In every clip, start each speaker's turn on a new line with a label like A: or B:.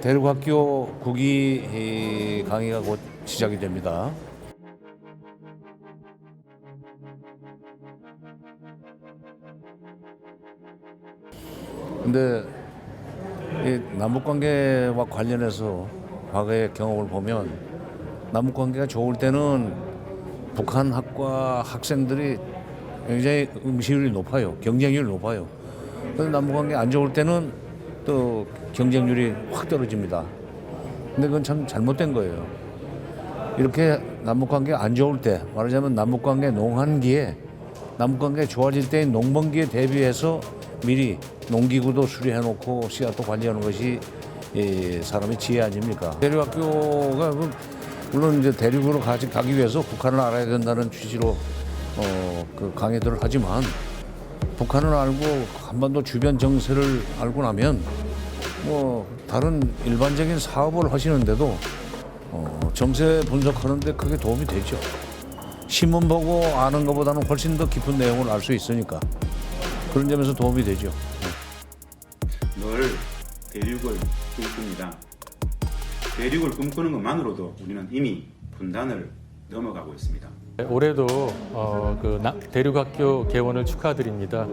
A: 대륙학교 국기 강의가 곧 시작이 됩니다. 근데 이 남북 관계와 관련해서 과거의 경험을 보면 남북 관계가 좋을 때는 북한 학과 학생들이 굉장히 응시율이 높아요. 경쟁률이 높아요. 그런데 남북 관계 안 좋을 때는 또 경쟁률이 확 떨어집니다. 근데 그건 참 잘못된 거예요. 이렇게 남북 관계 안 좋을 때 말하자면 남북 관계 농한기에 남북 관계 좋아질 때의 농번기에 대비해서 미리 농기구도 수리해 놓고 씨앗도 관리하는 것이 이 사람의 지혜 아닙니까? 대륙학교가 그 물론 이제 대륙으로 가기 위해서 북한을 알아야 된다는 취지로 어, 그 강의들을 하지만 북한을 알고 한반도 주변 정세를 알고 나면 뭐 다른 일반적인 사업을 하시는데도 어, 정세 분석하는데 크게 도움이 되죠. 신문 보고 아는 것보다는 훨씬 더 깊은 내용을 알 수 있으니까 그런 점에서 도움이 되죠.
B: 늘 대륙을 꿈꿉니다. 대륙을 꿈꾸는 것만으로도 우리는 이미 분단을 넘어가고 있습니다.
C: 올해도 어, 그 나- 대륙학교 개원을 축하드립니다.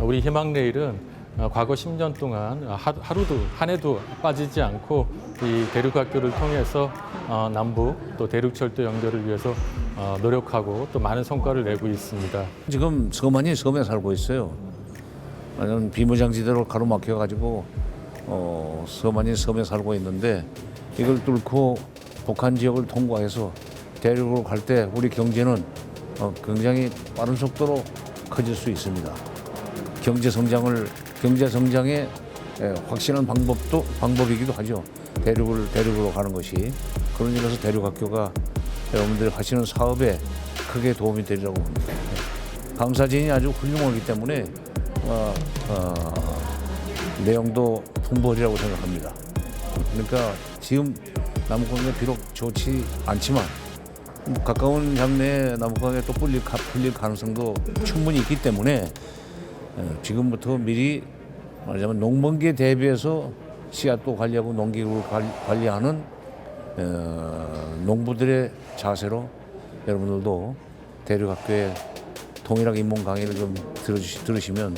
C: 우리 희망레일은 어, 과거 10년 동안 하- 하루도 한 해도 빠지지 않고 이 대륙학교를 통해서 어, 남북 또 대륙철도 연결을 위해서 어, 노력하고 또 많은 성과를 내고 있습니다.
A: 지금 섬안이 섬에 살고 있어요. 완전 비무장지대로 가로막혀 가지고 어, 섬안이 섬에 살고 있는데 이걸 뚫고 북한 지역을 통과해서 대륙으로 갈 때 우리 경제는 어, 굉장히 빠른 속도로 커질 수 있습니다. 경제 성장을 경제 성장의 예, 확실한 방법도 방법이기도 하죠. 대륙을 대륙으로 가는 것이 그런 점에서 대륙 학교가 여러분들이 하시는 사업에 크게 도움이 되리라고 봅니다. 감사진이 아주 훌륭하기 때문에 어, 어, 내용도 풍부하리라고 생각합니다. 그러니까 지금 남북관계 비록 좋지 않지만 가까운 향내에 남북관계 또 풀릴, 가- 풀릴 가능성도 충분히 있기 때문에 어, 지금부터 미리 말하자면 농번기에 대비해서 씨앗도 관리하고 농기구 관- 관리하는 어, 농부들의 자세로 여러분들도 대륙학교에 통일학 인문 강의를 좀 들어주시, 들으시면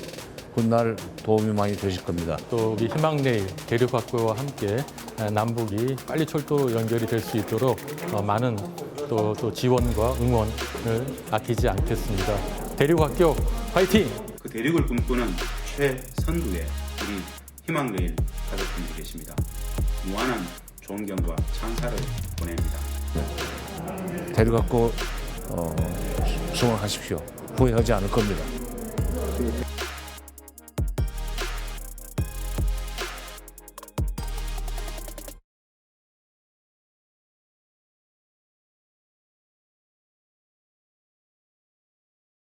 A: 훗날 도움이 많이 되실 겁니다.
C: 또 우리 희망레일 대륙학교와 함께 에, 남북이 빨리 철도 연결이 될 수 있도록 어, 많은 또, 또 지원과 응원을 아끼지 않겠습니다. 대륙학교 화이팅!
B: 그 대륙을 꿈꾸는 최선두에 우리 희망레일 가족분들이 계십니다. 무한한 존경과 찬사를 보냅니다.
A: 대륙학교 어, 수강하십시오. 후회하지 않을 겁니다.